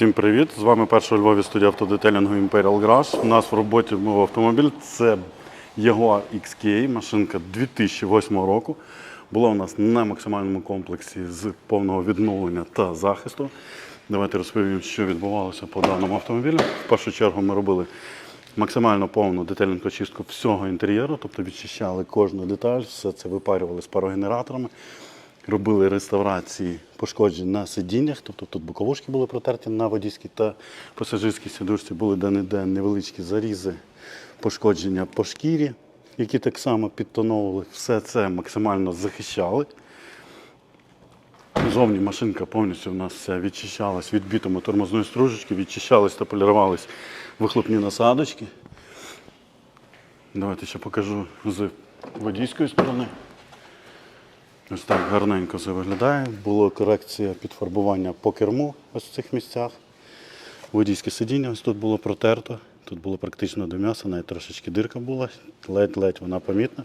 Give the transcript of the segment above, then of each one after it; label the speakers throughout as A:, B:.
A: Всім привіт! З вами перша Львові студія автодетелінгу Imperial Garage. У нас в роботі був автомобіль. Це Jaguar XK, машинка 2008 року. Була у нас на максимальному комплексі з повного відновлення та захисту. Давайте розповім, що відбувалося по даному автомобілю. В першу чергу ми робили максимально повну детальну очистку всього інтер'єру, тобто відчищали кожну деталь, все це випарювали з парогенераторами. Робили реставрації пошкоджень на сидіннях, тобто тут боковушки були протерті на водійській та пасажирській сидушці, були де-не-де невеличкі зарізи, пошкодження по шкірі, які так само підтоновували. Все це максимально захищали. Зовні машинка повністю в нас вся відчищалась від бітому тормозної стружечки, відчищались та полірувались вихлопні насадочки. Давайте ще покажу з водійської сторони. Ось так гарненько це виглядає. Була корекція підфарбування по керму ось в цих місцях. Водійське сидіння ось тут було протерто. Тут було практично до м'яса, навіть трошечки дирка була, ледь-ледь вона помітна.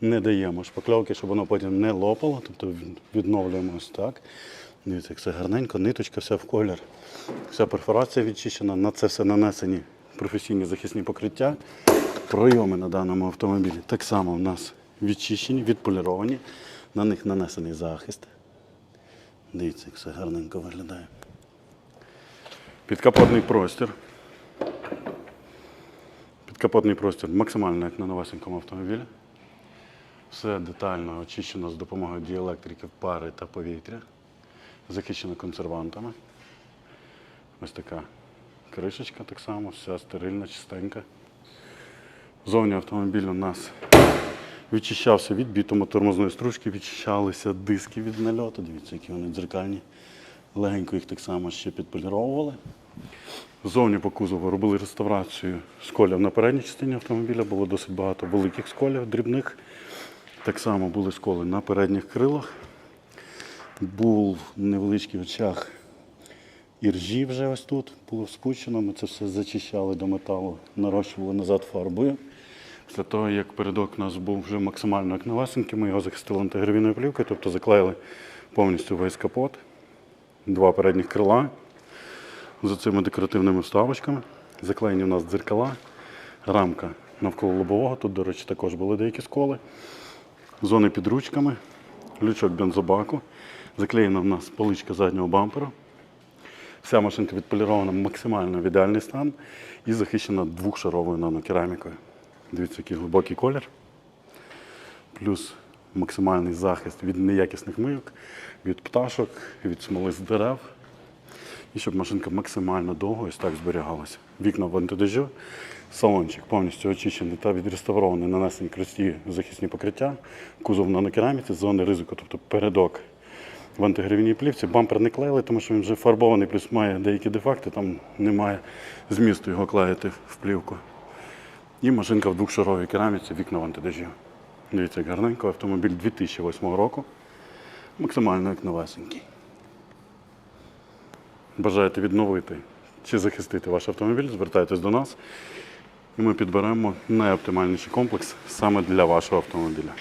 A: Не даємо шпакльовки, щоб воно потім не лопало, тобто відновлюємо ось так. Дивіться, як все гарненько, ниточка вся в колір. Вся перфорація відчищена, на це все нанесені професійні захисні покриття. Пройоми на даному автомобілі так само у нас відчищені, відполіровані. На них нанесений захист. Дивіться, як все гарненько виглядає. Підкапотний простір. Підкапотний простір максимально як на новесенькому автомобілі. Все детально очищено з допомогою діелектриків пари та повітря. Захищено консервантами. Ось така кришечка так само, вся стерильна, чистенька. Зовні автомобіль у нас відчищався від бітомо-тормозної стружки, відчищалися диски від нальоту. Дивіться, які вони дзеркальні. Легенько їх так само ще підполіровували. Зовні по кузову робили реставрацію сколів на передній частині автомобіля. Було досить багато великих сколів, дрібних. Так само були сколи на передніх крилах. Був невеличкий очаг іржі вже ось тут. Було спущено. Ми це все зачищали до металу, нарощували назад фарбою. Після того, як передок у нас був вже максимально як новесенький, ми його захистили антигравійною плівкою, тобто заклеїли повністю весь капот, два передніх крила з цими декоративними вставочками. Заклеєні у нас дзеркала, рамка навколо лобового. Тут, до речі, також були деякі сколи. Зони під ручками, лючок бензобаку. Заклеєна в нас поличка заднього бамперу. Вся машинка відполірована максимально в ідеальний стан і захищена двохшаровою нанокерамікою. Дивіться, який глибокий колір. Плюс максимальний захист від неякісних мийок, від пташок, від смоли з дерев. І щоб машинка максимально довго ось так зберігалася. Вікна в антидежу, салончик повністю очищений та відреставрований, нанесені красиві захисні покриття, кузов на кераміці, зони ризику, тобто передок в антигравійній плівці. Бампер не клеїли, тому що він вже фарбований, плюс має деякі дефекти, там немає змісту його клеїти в плівку. І машинка в двохшаровій кераміці, вікна в антидежі. Дивіться, гарненько, автомобіль 2008 року. Максимально як новесенький. Бажаєте відновити чи захистити ваш автомобіль, звертайтесь до нас і ми підберемо найоптимальніший комплекс саме для вашого автомобіля.